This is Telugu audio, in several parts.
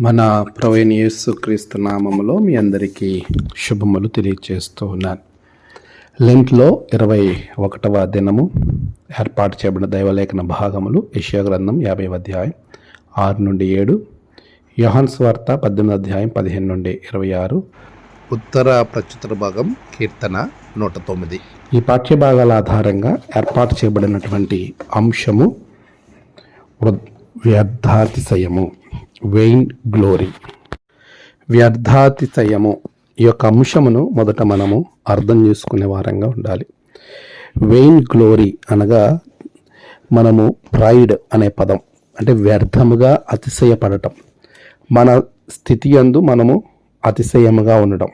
మన ప్రవీణ యేసు క్రీస్తు నామములో మీ అందరికీ శుభములు తెలియజేస్తూ ఉన్నాను. లెంట్లో ఇరవై ఒకటవ దినము ఏర్పాటు చేయబడిన దైవలేఖన భాగములు యశోగ్రంథం యాభై అధ్యాయం ఆరు నుండి ఏడు యోహాన్ స్వార్త పద్దెనిమిది అధ్యాయం పదిహేను నుండి ఇరవై ఆరు ఉత్తర ప్రత్యుత్తర భాగం కీర్తన నూట తొమ్మిది. ఈ పాఠ్య భాగాల ఆధారంగా ఏర్పాటు చేయబడినటువంటి అంశము వ్యర్థాతిశయము. Vein glory. వ్యర్థాతిశయము ఈ యొక్క అంశమును మొదట మనము అర్థం చేసుకునే వారంగా ఉండాలి. వెయిన్ గ్లోరీ అనగా మనము ప్రైడ్ అనే పదం అంటే వ్యర్థముగా అతిశయపడటం. మన స్థితి అందు మనము అతిశయముగా ఉండడం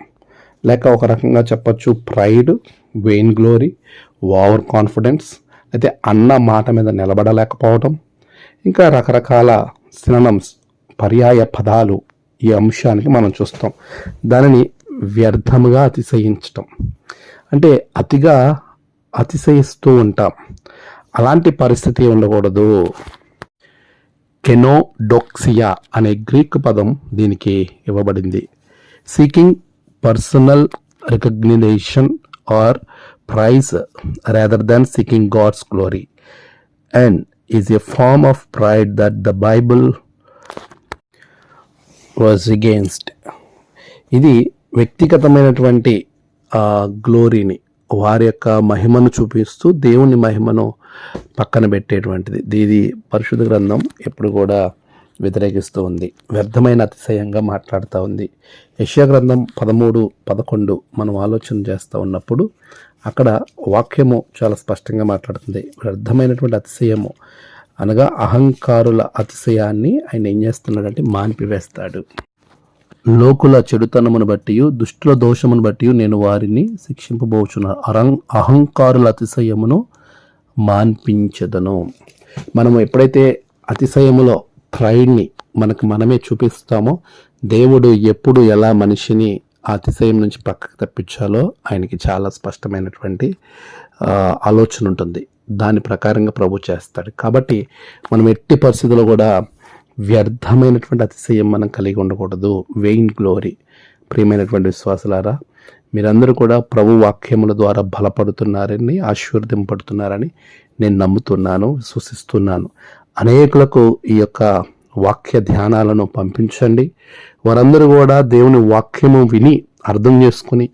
లేక ఒక రకంగా చెప్పచ్చు pride vain glory over confidence అయితే అన్న మాట మీద నిలబడలేకపోవడం ఇంకా రకరకాల సిననమ్స్ పర్యాయ పదాలు ఈ అంశానికి మనం చూస్తాం. దానిని వ్యర్థముగా అతిశయించటం. అంటే అతిగా అతిశయిస్తూ ఉంటాం. అలాంటి పరిస్థితి ఉండకూడదు. కెనోడోక్సియా అనే గ్రీక్ పదం దీనికి ఇవ్వబడింది. Seeking personal recognition or praise rather than seeking God's glory. And is a form of pride that the Bible was against ఇది వ్యక్తిగతమైనటువంటి గ్లోరీని వారి యొక్క మహిమను చూపిస్తూ దేవుని మహిమను పక్కన పెట్టేటువంటిది. ఇది పరిశుద్ధ గ్రంథం ఎప్పుడు కూడా వ్యతిరేకిస్తూ ఉంది. వ్యర్థమైన అతిశయంగా మాట్లాడుతూ ఉంది. యశ్యా గ్రంథం పదమూడు పదకొండు మనం ఆలోచన చేస్తూ ఉన్నప్పుడు అక్కడ వాక్యము చాలా స్పష్టంగా మాట్లాడుతుంది. వ్యర్థమైనటువంటి అతిశయము అనగా అహంకారుల అతిశయాన్ని ఆయన ఏం చేస్తున్నాడంటే మాన్పివేస్తాడు. లోకుల చెడుతనమును బట్టి దుష్టుల దోషమును బట్టి నేను వారిని శిక్షింపబోచున్నాను. అరం అహంకారుల అతిశయమును మాన్పించదను. మనము ఎప్పుడైతే అతిశయములో ప్రైడ్ని మనకు మనమే చూపిస్తామో దేవుడు ఎప్పుడు ఎలా మనిషిని అతిశయం నుంచి పక్కకు తప్పించాలో ఆయనకి చాలా స్పష్టమైనటువంటి ఆలోచన ఉంటుంది. దాని ప్రకారంగా ప్రభు చేస్తాడు. కాబట్టి మనం ఎట్టి పరిస్థితుల్లో కూడా వ్యర్థమైనటువంటి అతిశయం మనం కలిగి ఉండకూడదు. వెయిన్ గ్లోరీ ప్రియమైనటువంటి విశ్వాసులారా మీరందరూ కూడా ప్రభు వాక్యముల ద్వారా బలపడుతున్నారని ఆశీర్వదింపడుతున్నారని నేను నమ్ముతున్నాను విశ్వసిస్తున్నాను. అనేకులకు ఈ యొక్క వాక్య ధ్యానాలను పంపించండి. వారందరూ కూడా దేవుని వాక్యము విని అర్థం చేసుకుని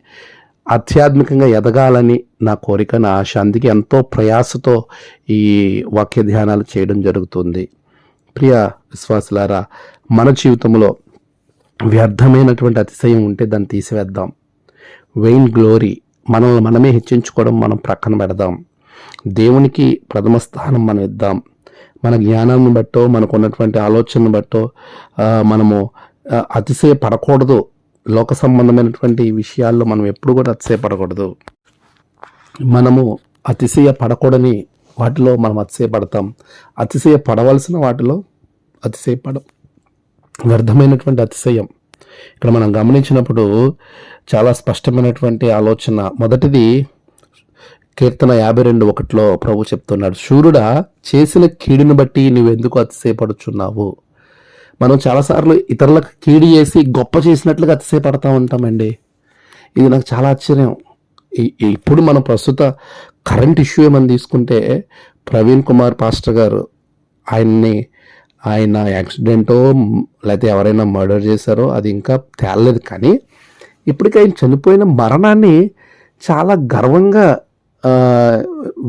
ఆధ్యాత్మికంగా ఎదగాలని నా కోరిక నా ఆశ. అందుకే ఎంతో ప్రయాసతో ఈ వాక్య ధ్యానాలు చేయడం జరుగుతుంది. ప్రియ విశ్వాసులారా మన జీవితంలో వ్యర్థమైనటువంటి అతిశయం ఉంటే దాన్ని తీసివేద్దాం. వెయిన్ గ్లోరీ మనల్ని మనమే హెచ్చించుకోవడం మనం ప్రక్కన పెడదాం. దేవునికి ప్రథమ స్థానం మనం ఇద్దాం. మన జ్ఞానాన్ని బట్టో మనకు ఉన్నటువంటి ఆలోచనను బట్టో మనము ఆ, అతిశయపడకూడదు. లోక సంబంధమైనటువంటి విషయాల్లో మనం ఎప్పుడు కూడా అతిశయపడకూడదు. మనము అతిశయ పడకూడని వాటిలో మనం అతిశయపడతాం. అతిశయ పడవలసిన వాటిలో అతిశయపడం వ్యర్థమైనటువంటి అతిశయం. ఇక్కడ మనం గమనించినప్పుడు చాలా స్పష్టమైనటువంటి ఆలోచన. మొదటిది కీర్తన యాభై రెండు ఒకటిలో ప్రభు చెప్తున్నాడు శూరుడా చేసిన కీడును బట్టి నువ్వెందుకు అతిశయపడుచున్నావు? మనం చాలాసార్లు ఇతరులకు కీడి చేసి గొప్ప చేసినట్లుగా అతిశయపడతా ఉంటామండి. ఇది నాకు చాలా ఆశ్చర్యం. ఇప్పుడు మనం ప్రస్తుత కరెంట్ ఇష్యూ ఏమని తీసుకుంటే ప్రవీణ్ కుమార్ పాస్టర్ గారు ఆయన్ని ఆయన యాక్సిడెంటో లేకపోతే ఎవరైనా మర్డర్ చేశారో అది ఇంకా తేలలేదు. కానీ ఇప్పటికీ ఆయన చనిపోయిన మరణాన్ని చాలా గర్వంగా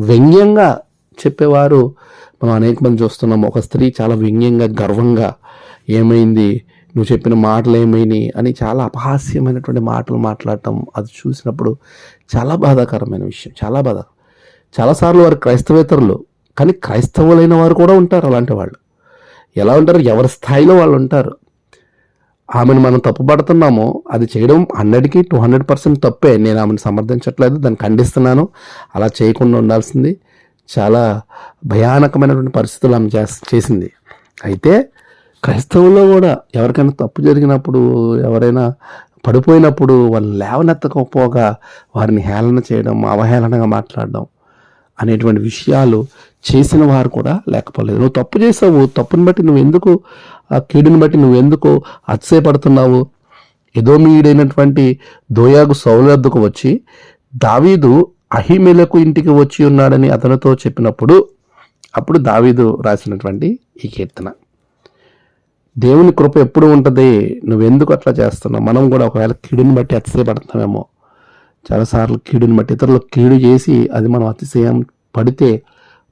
వ్యంగ్యంగా చెప్పేవారు మనం అనేక మంది చూస్తున్నాం. ఒక స్త్రీ చాలా వ్యంగ్యంగా గర్వంగా ఏమైంది? నువ్వు చెప్పిన మాటలు ఏమైనాయి? అని చాలా అపహాస్యమైనటువంటి మాటలు మాట్లాడటం అది చూసినప్పుడు చాలా బాధాకరమైన విషయం. చాలా బాధ. చాలాసార్లు వారు క్రైస్తవేతరులు కానీ క్రైస్తవులైన వారు కూడా ఉంటారు అలాంటి వాళ్ళు. ఎలా ఉంటారు? ఎవరి స్థాయిలో వాళ్ళు ఉంటారు? ఆమెను మనం తప్పుపడుతున్నామో అది చేయడం హండ్రెడ్కి టూ హండ్రెడ్ పర్సెంట్ తప్పే. నేను ఆమెను సమర్థించట్లేదు దాన్ని ఖండిస్తున్నాను. అలా చేయకుండా ఉండాల్సింది. చాలా భయానకమైనటువంటి పరిస్థితులు ఆమె చేసింది. అయితే క్రైస్తవుల్లో కూడా ఎవరికైనా తప్పు జరిగినప్పుడు ఎవరైనా పడిపోయినప్పుడు వాళ్ళు లేవనెత్తకపోగా వారిని హేళన చేయడం అవహేళనగా మాట్లాడడం అనేటువంటి విషయాలు చేసిన వారు కూడా లేకపోలేదు. నువ్వు తప్పు చేసావు తప్పుని బట్టి నువ్వు ఎందుకు ఆ కీడుని బట్టి నువ్వు ఎందుకు అతిశయపడుతున్నావు? ఎదోమీయుడైనటువంటి దోయాగు సౌలద్దుకు వచ్చి దావీదు అహిమేలకు ఇంటికి వచ్చి ఉన్నాడని అతనితో చెప్పినప్పుడు అప్పుడు దావీదు రాసినటువంటి ఈ కీర్తన. దేవుని కృప ఎప్పుడు ఉంటుంది? నువ్వెందుకు అట్లా చేస్తున్నావు? మనం కూడా ఒకవేళ కీడుని బట్టి అతిశయపడుతున్నామేమో. చాలాసార్లు కీడుని బట్టి ఇతరులకు కీడు చేసి అది మనం అతిశయం పడితే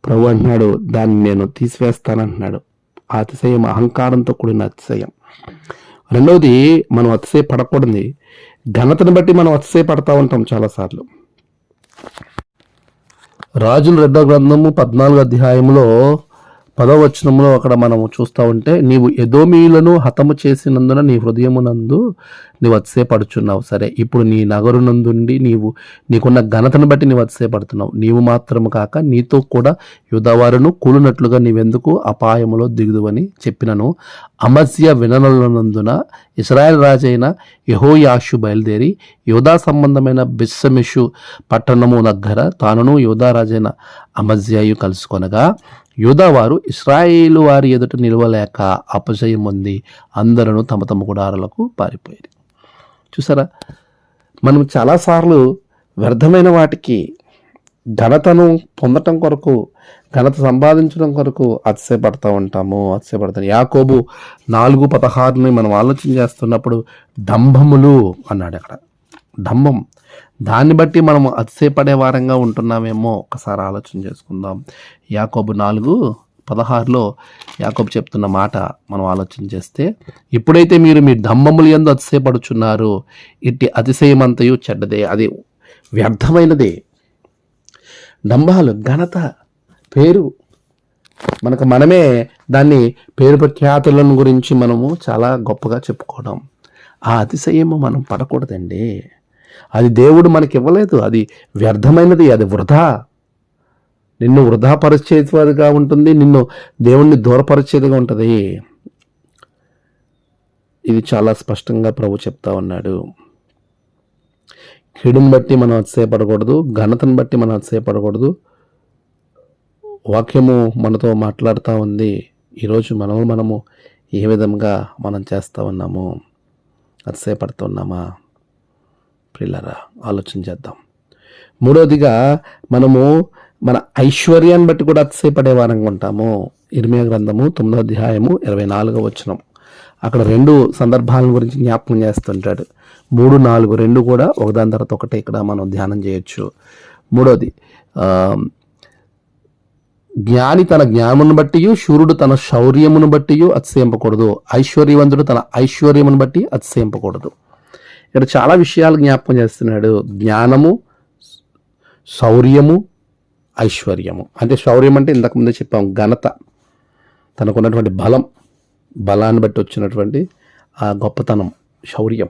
ప్రభు అంటున్నాడు దాన్ని నేను తీసివేస్తానంటున్నాడు. ఆ అతిశయం అహంకారంతో కూడిన అతిశయం. రెండవది మనం అతిశయపడకూడదు. ఘనతను బట్టి మనం అతిశయ పడతా ఉంటాం చాలాసార్లు. రాజుల రెండో గ్రంథము పద్నాలుగు అధ్యాయంలో పదవచనంలో అక్కడ మనం చూస్తూ ఉంటే నీవు ఎదోమీయులను హతము చేసినందున నీ హృదయమునందు నీవు అతిశయపడుచున్నావు. సరే ఇప్పుడు నీ నగరునందుండి నీవు నీకున్న ఘనతను బట్టి నీవు అతిశయపడుతున్నావు. నీవు మాత్రము కాక నీతో కూడా యుధవారును కూలినట్లుగా నీవెందుకు అపాయములో దిగుదువని చెప్పినను. అమస్య విననందున ఇస్రాయల్ రాజైన యహోయాషు బయలుదేరి యోధా సంబంధమైన బిస్సమిషు పట్టణము దగ్గర తానును యోధా రాజైన అమజ్యాయు కలుసుకొనగా యూదావారు ఇస్రాయేలు వారి ఎదుట నిలవలేక అపజయం పొంది అందరూ తమ తమ గుడారులకు పారిపోయారు. చూసారా? మనం చాలాసార్లు వ్యర్థమైన వాటికి ఘనతను పొందటం కొరకు ఘనత సంపాదించడం కొరకు అతిశయపడతా ఉంటాము అతిశయపడతాం. యాకోబు నాలుగు పదహారుని మనం ఆలోచన చేస్తున్నప్పుడు డంభములు అన్నాడు అక్కడ. డంభం దాన్ని బట్టి మనం అతిశయపడే వారంగా ఉంటున్నామేమో ఒకసారి ఆలోచన చేసుకుందాం. యాకోబు నాలుగు పదహారులో యాకోబు చెప్తున్న మాట మనం ఆలోచన చేస్తే ఇప్పుడైతే మీరు మీ డంబములు ఎందు అతిశయపడుచున్నారు. ఇట్టి అతిశయమంతయు చెడ్డదే. అది వ్యర్థమైనదే. డంబాలు ఘనత పేరు. మనకు మనమే దాన్ని పేరు ప్రఖ్యాతులను గురించి మనము చాలా గొప్పగా చెప్పుకోవడం. ఆ అతిశయము మనం పడకూడదండి. అది దేవుడు మనకి ఇవ్వలేదు అది వ్యర్థమైనది అది వృధా. నిన్ను వృధా పరిచేదిగా ఉంటుంది నిన్ను దేవుణ్ణి దూరపరిచేదిగా ఉంటుంది. ఇది చాలా స్పష్టంగా ప్రభు చెప్తా ఉన్నాడు. కీడుని బట్టి మనం అతిశయపడకూడదు ఘనతను బట్టి మనం అతిశయపడకూడదు. వాక్యము మనతో మాట్లాడుతూ ఉంది. ఈరోజు మనము మనము ఏ విధంగా మనం చేస్తూ ఉన్నాము? అతిశయపడుతున్నామా? ప్రిల్లరా ఆలోచన చేద్దాం. మూడవదిగా మనము మన ఐశ్వర్యాన్ని బట్టి కూడా అతిశయపడే వారంగా ఉంటాము. ఇరిమియా గ్రంథము తొమ్మిదో అధ్యాయము ఇరవై నాలుగో వచనం. అక్కడ రెండు సందర్భాల గురించి జ్ఞాపకం చేస్తుంటాడు. మూడు నాలుగు రెండు కూడా ఒకదాని తర్వాత ఒకటే ఇక్కడ మనం ధ్యానం చేయొచ్చు. మూడోది జ్ఞాని తన జ్ఞానమును బట్టి శూరుడు తన శౌర్యమును బట్టి అతిశయింపకూడదు. ఐశ్వర్యవంతుడు తన ఐశ్వర్యమును బట్టి అతిశయింపకూడదు. ఇక్కడ చాలా విషయాలు జ్ఞాపకం చేస్తున్నాడు. జ్ఞానము శౌర్యము ఐశ్వర్యము. అంటే శౌర్యం అంటే ఇంతకుముందే చెప్పాం ఘనత. తనకున్నటువంటి బలం బలాన్ని బట్టి వచ్చినటువంటి ఆ గొప్పతనం శౌర్యం.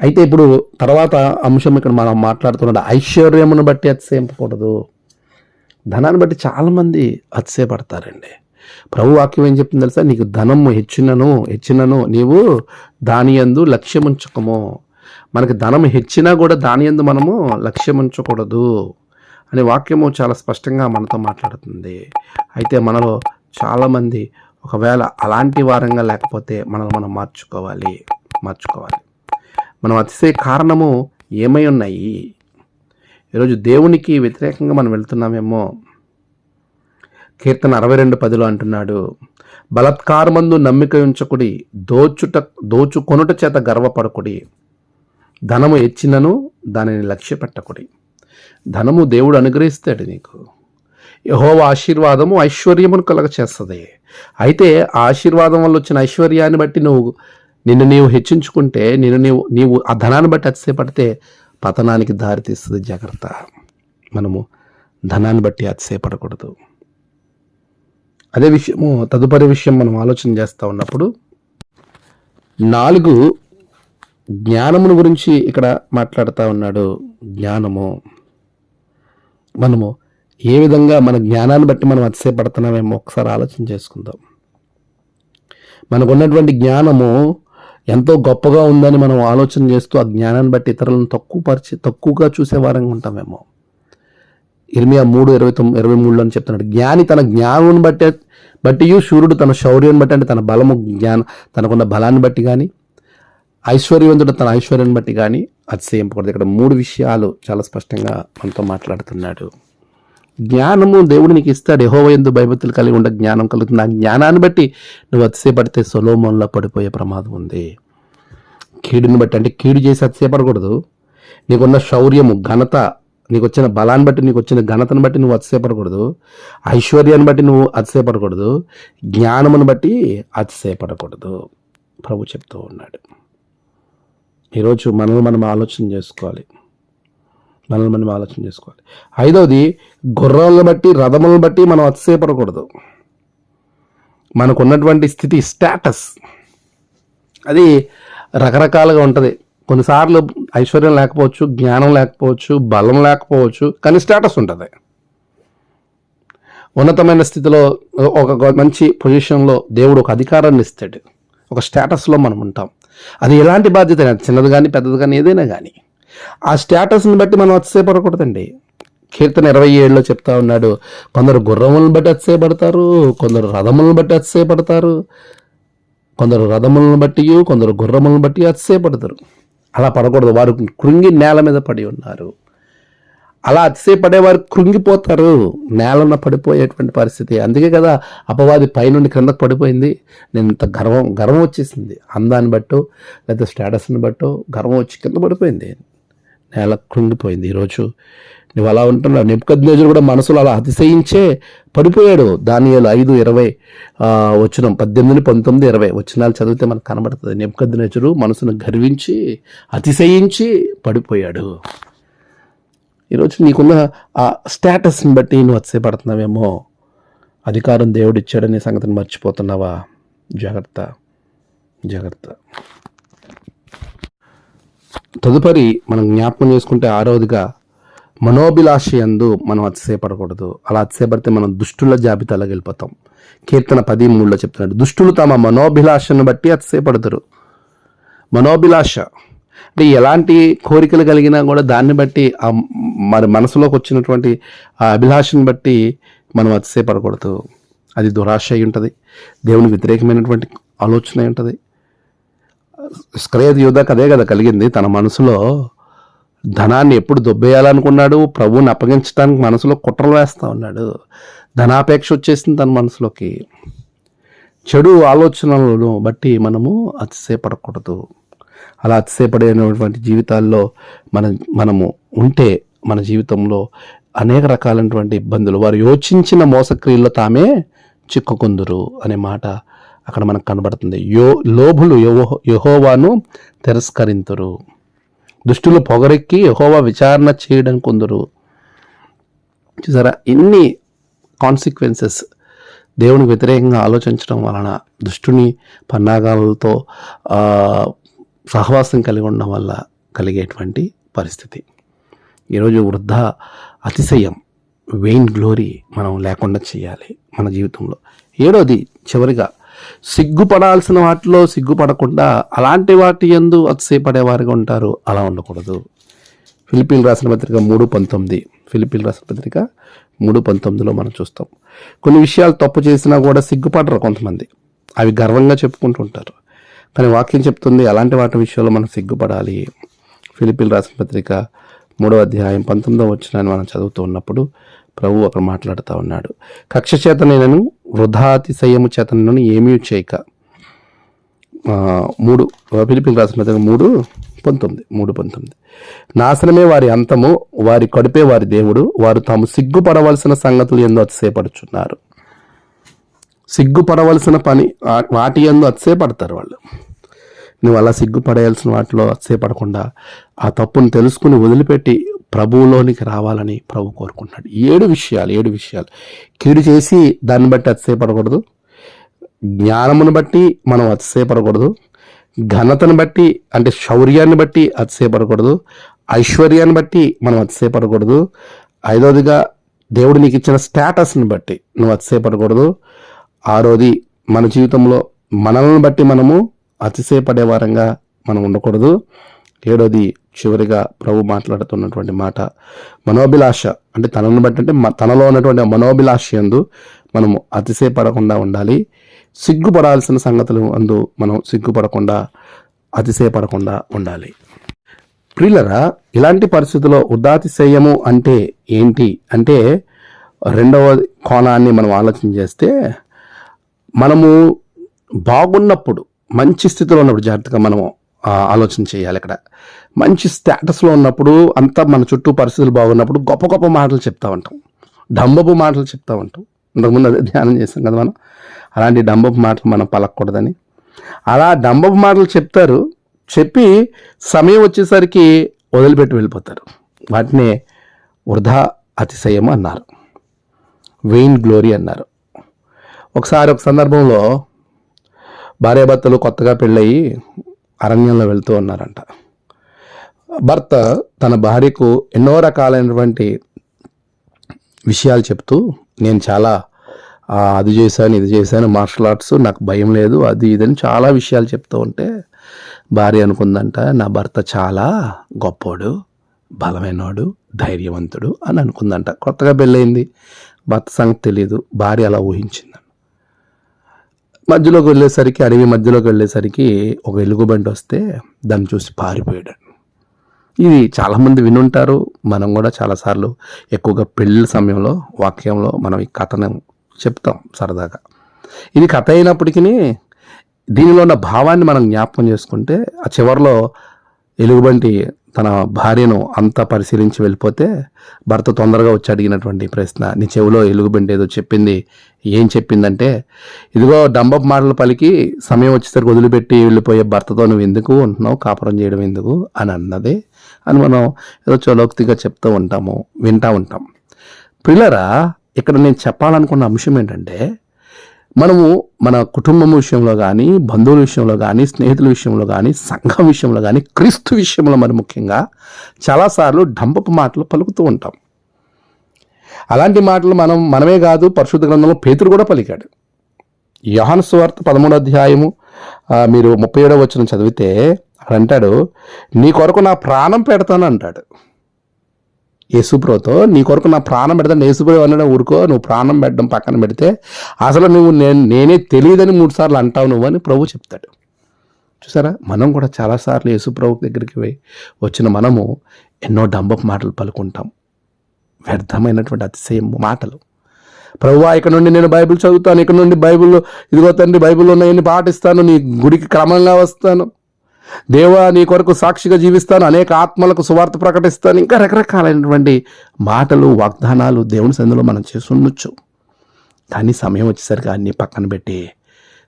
అయితే ఇప్పుడు తర్వాత అంశం ఇక్కడ మనం మాట్లాడుతున్నాడు ఐశ్వర్యమును బట్టి అతిశయింపకూడదు. ధనాన్ని బట్టి చాలామంది అతిశయపడతారండి. ప్రభు వాక్యం ఏం చెప్తుంది తెలుసా? నీకు ధనము హెచ్చినను హెచ్చినను నీవు దాని యందు లక్ష్యముంచకము. మనకి ధనం హెచ్చినా కూడా దాని యందు మనము లక్ష్యముంచకూడదు అనే వాక్యము చాలా స్పష్టంగా మనతో మాట్లాడుతుంది. అయితే మనలో చాలామంది ఒకవేళ అలాంటి వారంగా లేకపోతే మనల్ని మనం మార్చుకోవాలి మార్చుకోవాలి. మనం అతిశయ కారణము ఏమై ఉన్నాయి? ఈరోజు దేవునికి వ్యతిరేకంగా మనం వెళ్తున్నామేమో కీర్తన అరవై రెండు పదిలో అంటున్నాడు బలత్కారమందు నమ్మిక ఉంచకుడి దోచుట దోచుకొనుట చేత గర్వపడకుడి. ధనము ఎచ్చినను దానిని లక్ష్య పెట్టకుడి ధనము దేవుడు అనుగ్రహిస్తాడు నీకు. యహోవ ఆశీర్వాదము ఐశ్వర్యమును కలగ చేస్తుంది అయితే ఆ ఆశీర్వాదం వల్ల వచ్చిన ఐశ్వర్యాన్ని బట్టి నువ్వు నిన్ను నీవు హెచ్చించుకుంటే నిన్ను నీవు నీవు ఆ ధనాన్ని బట్టి అతిశయపడితే పతనానికి దారితీస్తుంది జాగ్రత్త. మనము ధనాన్ని బట్టి అతిశయపడకూడదు. అదే విషయము తదుపరి విషయం మనం ఆలోచన చేస్తూ ఉన్నప్పుడు నాలుగు జ్ఞానమును గురించి ఇక్కడ మాట్లాడుతూ ఉన్నాడు. జ్ఞానము. మనము ఏ విధంగా మన జ్ఞానాన్ని బట్టి మనం అతిశయపడుతున్నామేమో ఒకసారి ఆలోచన చేసుకుందాం. మనకున్నటువంటి జ్ఞానము ఎంతో గొప్పగా ఉందని మనం ఆలోచన చేస్తూ ఆ జ్ఞానాన్ని బట్టి ఇతరులను తక్కువ పరిచి తక్కువగా చూసే వారంగా ఉంటామేమో. ఇర్మియా మూడు ఇరవై తొమ్మిది ఇరవై మూడులో అని చెప్తున్నాడు. జ్ఞాని తన జ్ఞానం బట్టి బట్టి శూరుడు తన శౌర్యాన్ని బట్టి అంటే తన బలము జ్ఞానం తనకున్న బలాన్ని బట్టి కానీ ఐశ్వర్యవంతుడు తన ఐశ్వర్యాన్ని బట్టి కానీ అతిశయింపకూడదు. ఇక్కడ మూడు విషయాలు చాలా స్పష్టంగా మనతో మాట్లాడుతున్నాడు. జ్ఞానము దేవుడు నీకు ఇస్తాడు. యహోవ ఎందు భయభక్తులు కలిగి ఉండే జ్ఞానం కలుగుతుంది. ఆ జ్ఞానాన్ని బట్టి నువ్వు అతిశయపడితే సొలోమోన్లో పడిపోయే ప్రమాదం ఉంది. కీడుని బట్టి అంటే కీడు చేసి అతిశయపడకూడదు. నీకున్న శౌర్యము ఘనత నీకు వచ్చిన బలాన్ని బట్టి నీకు వచ్చిన ఘనతను బట్టి నువ్వు అతిశయపడకూడదు. ఐశ్వర్యాన్ని బట్టి నువ్వు అతిశయపడకూడదు. జ్ఞానమును బట్టి అతిశయపడకూడదు. ప్రభు చెప్తూ ఉన్నాడు. ఈరోజు మనల్ని మనం ఆలోచన చేసుకోవాలి. మనల్ని మనం ఆలోచన చేసుకోవాలి. ఐదవది గుర్రాలను బట్టి రథములను బట్టి మనం అతిశయపడకూడదు. మనకున్నటువంటి స్థితి స్టేటస్ అది రకరకాలుగా ఉంటుంది. కొన్నిసార్లు ఐశ్వర్యం లేకపోవచ్చు జ్ఞానం లేకపోవచ్చు బలం లేకపోవచ్చు కానీ స్టేటస్ ఉంటుంది. ఉన్నతమైన స్థితిలో ఒక మంచి పొజిషన్లో దేవుడు ఒక అధికారాన్ని ఇస్తాడు. ఒక స్టేటస్లో మనం ఉంటాం. అది ఎలాంటి బాధ్యత అయినా చిన్నది కానీ పెద్దది కానీ ఏదైనా కానీ ఆ స్టేటస్ని బట్టి మనం అతిశయపడకూడదండి కీర్తన ఇరవై ఏడులో చెప్తా ఉన్నాడు కొందరు గుర్రములను బట్టి అతిశయపడతారు కొందరు రథములను బట్టి అతిశయపడతారు కొందరు రథములను బట్టి కొందరు గుర్రములను బట్టి అతిశయపడతారు అలా పడకూడదు. వారు కృంగి నేల మీద పడి ఉన్నారు. అలా అతిశయపడేవారు కృంగిపోతారు. నేలన పడిపోయేటువంటి పరిస్థితి. అందుకే కదా అపవాది పైనుండి క్రిందకు పడిపోయింది. నేను ఇంత గర్వం గర్వం వచ్చేసింది. అందాన్ని బట్టో లేదా స్టేటస్ని బట్టో గర్వం వచ్చి కింద పడిపోయింది. నేల కృంగిపోయింది. ఈరోజు నువ్వు అలా ఉంటున్నావు. నిపుకజ్ఞజుడు కూడా మనసులో అలా అతిశయించే పడిపోయాడు. దానియాలు ఐదు ఇరవై వచ్చిన పద్దెనిమిది పంతొమ్మిది ఇరవై వచ్చినాలు చదివితే మనకు కనబడుతుంది. నిపుకజ్ఞజుడు మనసును గర్వించి అతిశయించి పడిపోయాడు. ఈరోజు నీకున్న ఆ స్టేటస్ని బట్టి నువ్వు అతిశయపడుతున్నావేమో. అధికారం దేవుడు ఇచ్చాడనే సంగతిని మర్చిపోతున్నావా? జాగ్రత్త. జాగ్రత్త. తదుపరి మనం జ్ఞాపకం చేసుకుంటే ఆరోదిగా మనోభిలాష ఎందు మనం అతిశయపడకూడదు. అలా అతిశయపడితే మనం దుష్టుల జాబితాలోకి వెళ్ళిపోతాం. కీర్తన పది మూడులో చెప్తున్నాడు దుష్టులు తమ మనోభిలాషను బట్టి అతిశయపడతారు మనోభిలాష అంటే ఎలాంటి కోరికలు కలిగినా కూడా దాన్ని బట్టి ఆ మరి మనసులోకి వచ్చినటువంటి ఆ అభిలాషను బట్టి మనం అతిశయపడకూడదు. అది దురాశ అయి ఉంటుంది. దేవునికి వ్యతిరేకమైనటువంటి ఆలోచన ఉంటుంది. స్క్రయద్ యోధకు అదే కదా కలిగింది. తన మనసులో ధనాన్ని ఎప్పుడు దొబ్బేయాలనుకున్నాడు? ప్రభువుని అప్పగించడానికి మనసులో కుట్రలు వేస్తూ ఉన్నాడు. ధనాపేక్ష వచ్చేసింది తన మనసులోకి. చెడు ఆలోచనలను బట్టి మనము అతిశయపడకూడదు. అలా అతిశయపడేటువంటి జీవితాల్లో మన మనము ఉంటే మన జీవితంలో అనేక రకాలైనటువంటి ఇబ్బందులు. వారు యోచించిన మోసక్రియల్లో తామే చిక్కుకుందురు అనే మాట అక్కడ మనకు కనబడుతుంది. యో లోభులు యహో యహోవాను తిరస్కరింతురు. దుష్టులు పొగరెక్కి యహోవా విచారణ చేయడం కొందరు. చూసారా? ఇన్ని కాన్సిక్వెన్సెస్ దేవునికి వ్యతిరేకంగా ఆలోచించడం వలన దుష్టుని పన్నాగాలతో సహవాసం కలిగి ఉండడం వల్ల కలిగేటువంటి పరిస్థితి. ఈరోజు వృద్ధ అతిశయం వెయిన్ గ్లోరీ మనం లేకుండా చేయాలి మన జీవితంలో. ఏడోది చివరిగా సిగ్గుపడాల్సిన వాటిలో సిగ్గుపడకుండా అలాంటి వాటి ఎందు అతిశయపడేవారిగా ఉంటారు. అలా ఉండకూడదు. ఫిలిపిల్ రాసిన పత్రిక మూడు పంతొమ్మిది. ఫిలిపిల్ రాసిన పత్రిక మూడు పంతొమ్మిదిలో మనం చూస్తాం. కొన్ని విషయాలు తప్పు చేసినా కూడా సిగ్గుపడరు కొంతమంది. అవి గర్వంగా చెప్పుకుంటుంటారు కానీ వాక్యం చెప్తుంది అలాంటి వాటి విషయంలో మనం సిగ్గుపడాలి. ఫిలిపిల్ రాసిన పత్రిక మూడో అధ్యాయం పంతొమ్మిదో వచ్చినాన్ని మనం చదువుతూ ఉన్నప్పుడు ప్రభు అక్కడ మాట్లాడుతూ ఉన్నాడు. కక్ష చేత నేను వృధాతిశయము చేత ఏమీ చేయక. మూడు పిలిపిలు రాసిన మూడు పంతొమ్మిది మూడు పంతొమ్మిది. నాశనమే వారి అంతము వారి కడిపే వారి దేవుడు వారు తాము సిగ్గుపడవలసిన సంగతులు ఎందు అతిశయపడుచున్నారు. సిగ్గుపడవలసిన పని వాటి ఎందు అతిశయపడతారు వాళ్ళు. నువ్వు అలా సిగ్గుపడేయాల్సిన వాటిలో అతిశయపడకుండా ఆ తప్పును తెలుసుకుని వదిలిపెట్టి ప్రభువులోనికి రావాలని ప్రభు కోరుకుంటున్నాడు. ఏడు విషయాలు ఏడు విషయాలు. కీడు చేసి దాన్ని బట్టి అతిశయపడకూడదు. జ్ఞానమును బట్టి మనం అతిశయపడకూడదు. ఘనతను బట్టి అంటే శౌర్యాన్ని బట్టి అతిశయపడకూడదు. ఐశ్వర్యాన్ని బట్టి మనం అతిశయపడకూడదు. ఐదవదిగా దేవుడు నీకు ఇచ్చిన స్టేటస్ని బట్టి నువ్వు అతిశయపడకూడదు. ఆరోది మన జీవితంలో మనల్ని బట్టి మనము అతిశయపడే వారంగా మనం ఉండకూడదు. ఏడోది చివరిగా ప్రభు మాట్లాడుతున్నటువంటి మాట. మనోభిలాష అంటే తనను బట్టి అంటే తనలో ఉన్నటువంటి మనోభిలాష యందు మనము అతిశయపడకుండా ఉండాలి. సిగ్గుపడాల్సిన సంగతులు అందు మనం సిగ్గుపడకుండా అతిశయపడకుండా ఉండాలి. ప్రియులరా ఇలాంటి పరిస్థితుల్లో ఉదాతిశయము అంటే ఏంటి? అంటే రెండవ కోణాన్ని మనం ఆలోచన చేస్తే మనము బాగున్నప్పుడు మంచి స్థితిలో ఉన్నప్పుడు జాగ్రత్తగా మనము ఆలోచన చేయాలి ఇక్కడ. మంచి స్టేటస్లో ఉన్నప్పుడు అంతా మన చుట్టూ పరిస్థితులు బాగున్నప్పుడు గొప్ప గొప్ప మాటలు చెప్తా ఉంటాం. డంబపు మాటలు చెప్తా ఉంటాం. ఇంతకుముందు అదే ధ్యానం చేస్తాం కదా మనం. అలాంటి డంబపు మాటలు మనం పలకూడదని అలా డంబపు మాటలు చెప్తారు. చెప్పి సమయం వచ్చేసరికి వదిలిపెట్టి వెళ్ళిపోతారు. వాటినే వృధా అతిశయం అన్నారు. వెయిన్ గ్లోరీ అన్నారు. ఒకసారి ఒక సందర్భంలో భార్యాభర్తలు కొత్తగా పెళ్ళయి అరణ్యంలో వెళ్తూ ఉన్నారంట. భర్త తన భార్యకు ఎన్నో రకాలైనటువంటి విషయాలు చెప్తూ నేను చాలా అది చేశాను ఇది చేశాను మార్షల్ ఆర్ట్స్ నాకు భయం లేదు అది ఇదని చాలా విషయాలు చెప్తూ ఉంటే భార్య అనుకుందంట నా భర్త చాలా గొప్పోడు బలమైనవాడు ధైర్యవంతుడు అని అనుకుందంట. కొత్తగా పెళ్ళయింది. భర్త సంగతి తెలియదు భార్య అలా ఊహించింది మధ్యలోకి వెళ్ళేసరికి అడవి మధ్యలోకి వెళ్ళేసరికి ఒక ఎలుగుబంటి వస్తే దాన్ని చూసి పారిపోయాడు. ఇది చాలామంది వినుంటారు మనం కూడా చాలాసార్లు ఎక్కువగా పెళ్ళి సమయంలో వాక్యంలో మనం ఈ కథను చెప్తాం సరదాగా. ఇది కథ అయినప్పటికీ దీనిలో ఉన్న భావాన్ని మనం జ్ఞాపకం చేసుకుంటే ఆ చివరిలో ఎలుగుబంటి తన భార్యను అంతా పరిశీలించి వెళ్ళిపోతే భర్త తొందరగా వచ్చి అడిగినటువంటి ప్రశ్న నీ చెవిలో ఎలుగుబంటి ఏదో చెప్పింది ఏం చెప్పిందంటే ఇదిగో డంబప్ మాటలు పలికి సమయం వచ్చేసరికి వదిలిపెట్టి వెళ్ళిపోయే భర్తతో నువ్వు ఎందుకు ఉంటున్నావు కాపురం చేయడం ఎందుకు? అని అన్నది. అని మనం ఏదో చలోక్తిగా చెప్తూ ఉంటాము వింటూ ఉంటాం. పిల్లరా ఇక్కడ నేను చెప్పాలనుకున్న అంశం ఏంటంటే మనము మన కుటుంబం విషయంలో కానీ బంధువుల విషయంలో కానీ స్నేహితుల విషయంలో కానీ సంఘం విషయంలో కానీ క్రీస్తు విషయంలో మరి ముఖ్యంగా చాలాసార్లు డంబపు మాటలు పలుకుతూ ఉంటాం. అలాంటి మాటలు మనం మనమే కాదు పరిశుద్ధ గ్రంథంలో పేతురు కూడా పలికాడు. యోహాను సువార్త పదమూడు అధ్యాయము మీరు ముప్పై ఏడవ వచ్చిన చదివితే అక్కడ అంటాడు నీ కొరకు నా ప్రాణం పెడతాను అంటాడు. యేసుప్రోతో నీ కొరకు నా ప్రాణం పెడతాను యేసుప్రో అన్నాడు ఊరుకో నువ్వు ప్రాణం పెట్టడం పక్కన పెడితే అసలు నువ్వు నేను నేనే తెలియదని మూడు సార్లు అంటావు నువ్వు అని ప్రభు చెప్తాడు. చూసారా? మనం కూడా చాలాసార్లు యేసుప్రభు దగ్గరికి పోయి వచ్చిన మనము ఎన్నో డంబపు మాటలు పలుకుంటాం. వ్యర్థమైనటువంటి అతిశయం మాటలు. ప్రభువా ఇక్కడ నుండి నేను బైబిల్ చదువుతాను ఇక్కడ నుండి బైబిల్ ఇదిగో తండ్రి బైబిల్లో ఉన్నాయని పాటిస్తాను నీ గుడికి క్రమంగా వస్తాను. దేవా నీ కొరకు సాక్షిగా జీవిస్తాను అనేక ఆత్మలకు సువార్త ప్రకటిస్తాను. ఇంకా రకరకాలైనటువంటి మాటలు వాగ్దానాలు దేవుని సందులో మనం చేస్తుండొచ్చు. కానీ సమయం వచ్చేసరికి అన్ని పక్కన పెట్టి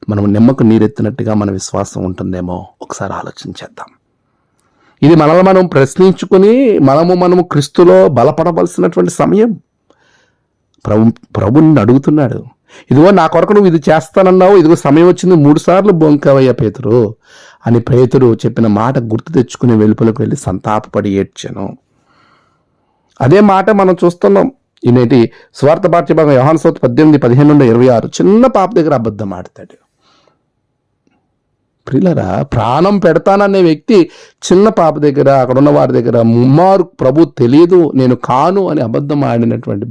మనం నిమ్మకు నీరెత్తినట్టుగా మన విశ్వాసం ఉంటుందేమో ఒకసారి ఆలోచించేద్దాం ఇది మనల్ని మనం ప్రశ్నించుకుని మనము మనము క్రిస్తులో బలపడవలసినటువంటి సమయం. ప్రభు ప్రభు అడుగుతున్నాడు. ఇదిగో నా కొరకు నువ్వు ఇది చేస్తానన్నావు ఇదిగో సమయం వచ్చింది మూడు సార్లు బొంకవయ్యా పేతురు. అని ప్రేతుడు చెప్పిన మాట గుర్తు తెచ్చుకుని వెలుపలకు వెళ్ళి సంతాపపడి ఏడ్చాను. అదే మాట మనం చూస్తున్నాం. ఈ నేటి స్వార్థ పాఠ్యభాగం యోహాన్ సోత్ పద్దెనిమిది పదిహేను నుండి ఇరవై ఆరు చిన్న పాప దగ్గర అబద్ధం ఆడతాడు. ప్రిలరా ప్రాణం పెడతాననే వ్యక్తి చిన్న పాప దగ్గర అక్కడ ఉన్న వారి దగ్గర ముమ్మారు ప్రభు తెలియదు నేను కాను అని అబద్ధం ఆడినటువంటి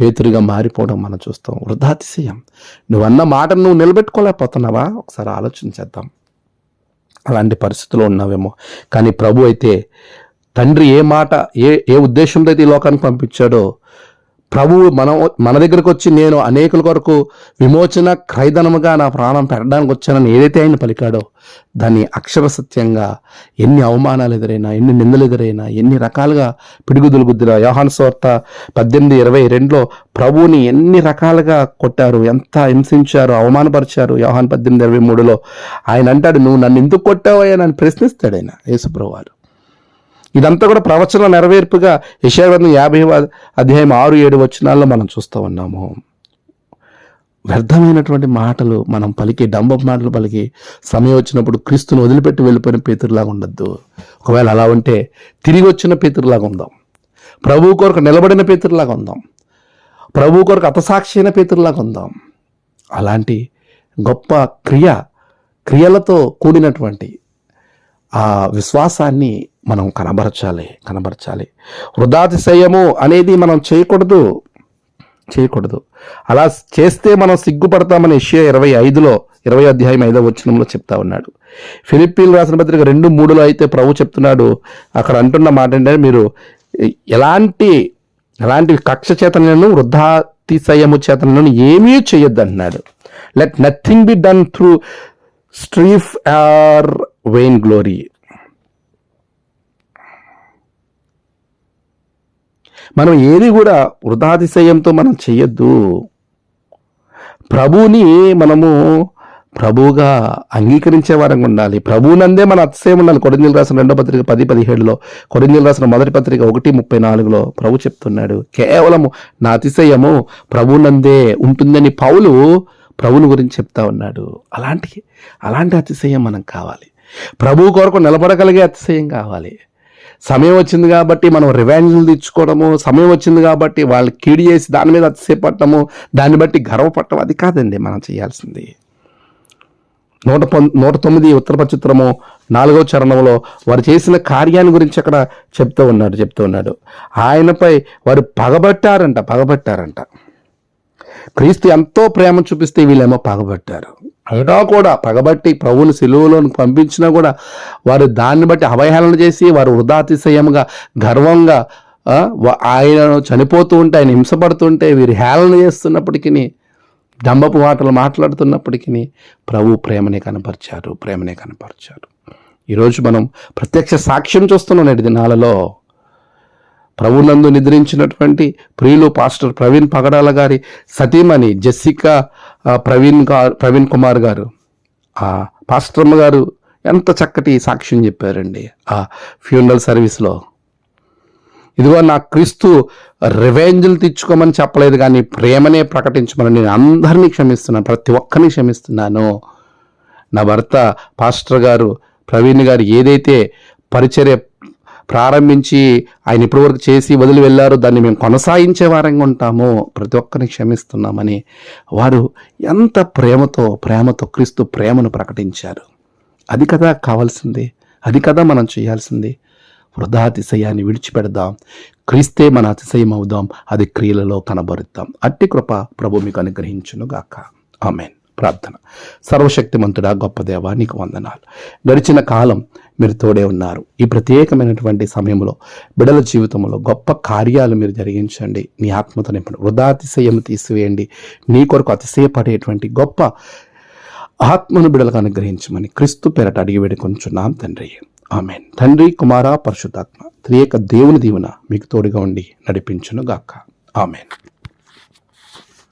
పేతురిగా మారిపోవడం మనం చూస్తాం. వృధాతిశయం. నువ్వు అన్న నువ్వు నిలబెట్టుకోలేకపోతున్నావా? ఒకసారి ఆలోచించేద్దాం అలాంటి పరిస్థితిలో ఉన్నావేమో. కానీ ప్రభు అయితే తండ్రి ఏ మాట ఏ ఏ ఉద్దేశంతో అయితే ఈ లోకానికి పంపించాడో ప్రభువు మనం మన దగ్గరకు వచ్చి నేను అనేకుల కొరకు విమోచన క్రైదనముగా నా ప్రాణం పెట్టడానికి వచ్చానని ఏదైతే ఆయన పలికాడో దాన్ని అక్షర సత్యంగా ఎన్ని అవమానాలు ఎదురైనా ఎన్ని నిందలు ఎదురైనా ఎన్ని రకాలుగా పిడుగుదులు గుద్దిన యోహాన్ సోర్త పద్దెనిమిది ఇరవై రెండులో ప్రభువుని ఎన్ని రకాలుగా కొట్టారు ఎంత హింసించారు అవమానపరిచారు యోహాన్ పద్దెనిమిది ఇరవై మూడులో. ఆయన అంటాడు నువ్వు నన్ను ఎందుకు కొట్టావు అని ప్రశ్నిస్తాడు ఆయన యేసుప్రభు వారు ఇదంతా కూడా ప్రవచన నెరవేర్పుగా యశాగ్రంథం యాభై అధ్యాయం ఆరు ఏడు వచనాల్లో మనం చూస్తూ ఉన్నాము. వ్యర్థమైనటువంటి మాటలు మనం పలికి డంబపు మాటలు పలికి సమయం వచ్చినప్పుడు క్రీస్తును వదిలిపెట్టి వెళ్ళిపోయిన పేతురులాగా ఉండద్దు. ఒకవేళ అలా ఉంటే తిరిగి వచ్చిన పేతురులాగా ఉందాం. ప్రభు కొరకు నిలబడిన పేతురులాగా ఉందాం. ప్రభు కొరకు అతసాక్షి అయిన పేతురులాగా ఉందాం. అలాంటి గొప్ప క్రియ క్రియలతో కూడినటువంటి ఆ విశ్వాసాన్ని మనం కనబరచాలి కనబరచాలి. వృధాతిశయము అనేది మనం చేయకూడదు చేయకూడదు. అలా చేస్తే మనం సిగ్గుపడతామని ఇషియా ఇరవై ఐదులో ఇరవై అధ్యాయం ఐదో వచనంలో చెప్తా ఉన్నాడు. ఫిలిప్పీన్ రాసిన పత్రిక రెండు మూడులో అయితే ప్రభు చెప్తున్నాడు అక్కడ అంటున్న మాట ఏంటంటే మీరు ఎలాంటి ఎలాంటి కక్ష చేతనను వృద్ధాతిశయము చేతనను ఏమీ చేయొద్దు అంటున్నాడు. Let nothing be done through strife or vain glory మనం ఏది కూడా వృధాతిశయంతో మనం చెయ్యొద్దు. ప్రభువుని మనము ప్రభువుగా అంగీకరించే వారంగా ఉండాలి. ప్రభువునందే మన అతిశయం ఉండాలి. కొరిందీలు రాసిన రెండో పత్రిక పది పదిహేడులో కొరిందీలు రాసిన మొదటి పత్రిక ఒకటి ముప్పై నాలుగులో ప్రభు చెప్తున్నాడు. కేవలము నా అతిశయము ప్రభువునందే ఉంటుందని పౌలు ప్రభుని గురించి చెప్తా ఉన్నాడు. అలాంటి అలాంటి అతిశయం మనం కావాలి. ప్రభువు కొరకు నిలబడగలిగే అతిశయం కావాలి. సమయం వచ్చింది కాబట్టి మనం రివెంజ్లు తెచ్చుకోవడము సమయం వచ్చింది కాబట్టి వాళ్ళు కీడి చేసి దాని మీద అతిశయపడటము దాన్ని బట్టి గర్వపడటం అది కాదండి మనం చేయాల్సింది. నూట పొం నూట తొమ్మిది ఉత్తర నాలుగో నాలుగవ చరణంలో వారు చేసిన కార్యాన్ని గురించి అక్కడ చెప్తూ ఉన్నాడు చెప్తూ ఉన్నాడు. ఆయనపై వారు పగబట్టారంట పగబట్టారంట. క్రీస్తు ఎంతో ప్రేమ చూపిస్తే వీళ్ళేమో పగబట్టారు. అయినా కూడా పగబట్టి ప్రభువుని సెలువులోకి పంపించినా కూడా వారు దాన్ని బట్టి అవహేళన చేసి వారు వృధాతిశయంగా గర్వంగా ఆయన ఆయనను చనిపోతూ ఉంటే ఆయన హింసపడుతుంటే వీరు హేళన చేస్తున్నప్పటికీ డంబపు మాటలు మాట్లాడుతున్నప్పటికీ ప్రభు ప్రేమనే కనపరిచారు ప్రేమనే కనపరిచారు. ఈరోజు మనం ప్రత్యక్ష సాక్ష్యం చూస్తున్నాం నేటి దినాలలో. ప్రభునందు నిద్రించినటువంటి ప్రియులు పాస్టర్ ప్రవీణ్ పగడాల గారి సతీమణి జెస్సికా ప్రవీణ్ గారు ప్రవీణ్ కుమార్ గారు ఆ పాస్టర్మ గారు ఎంత చక్కటి సాక్ష్యం చెప్పారండి ఆ ఫ్యూనరల్ సర్వీస్లో. ఇదిగో నా క్రీస్తు రివెంజ్లు తెచ్చుకోమని చెప్పలేదు కానీ ప్రేమనే ప్రకటించమని నేను అందరినీ క్షమిస్తున్నాను ప్రతి ఒక్కరిని క్షమిస్తున్నాను. నా భర్త పాస్టర్ గారు ప్రవీణ్ గారు ఏదైతే పరిచర్య ప్రారంభించి ఆయన ఇప్పటివరకు చేసి వదిలి వెళ్ళారు దాన్ని మేము కొనసాగించే వారంగా ఉంటాము. ప్రతి ఒక్కరిని క్షమిస్తున్నామని వారు ఎంత ప్రేమతో ప్రేమతో క్రీస్తు ప్రేమను ప్రకటించారు. అది కదా కావాల్సింది అది కదా మనం చేయాల్సింది. వృధా అతిశయాన్ని విడిచిపెడదాం క్రీస్తే మన అతిశయం అవుదాం అది క్రియలలో కనబరుద్దాం. అట్టి కృప ప్రభు మీకు అనుగ్రహించునుగాక ఆమెన్. ప్రార్థన. సర్వశక్తిమంతుడా గొప్ప దేవా నీకు వందనాలు. గడిచిన కాలం మీరు తోడే ఉన్నారు. ఈ ప్రత్యేకమైనటువంటి సమయంలో బిడల జీవితంలో గొప్ప కార్యాలు మీరు జరిగించండి. మీ ఆత్మతో నింపండి. వృధాతిశయం తీసివేయండి. మీ కొరకు అతిశయపడేటువంటి గొప్ప ఆత్మను బిడలకు అనుగ్రహించమని క్రీస్తు పేరట అడిగి వేడుకొంచున్నాం తండ్రి. ఆమెన్. తండ్రి కుమార పరిశుద్ధాత్మ త్రియేక దేవుని దీవెన మీకు తోడుగా ఉండి నడిపించును గాక ఆమెన్.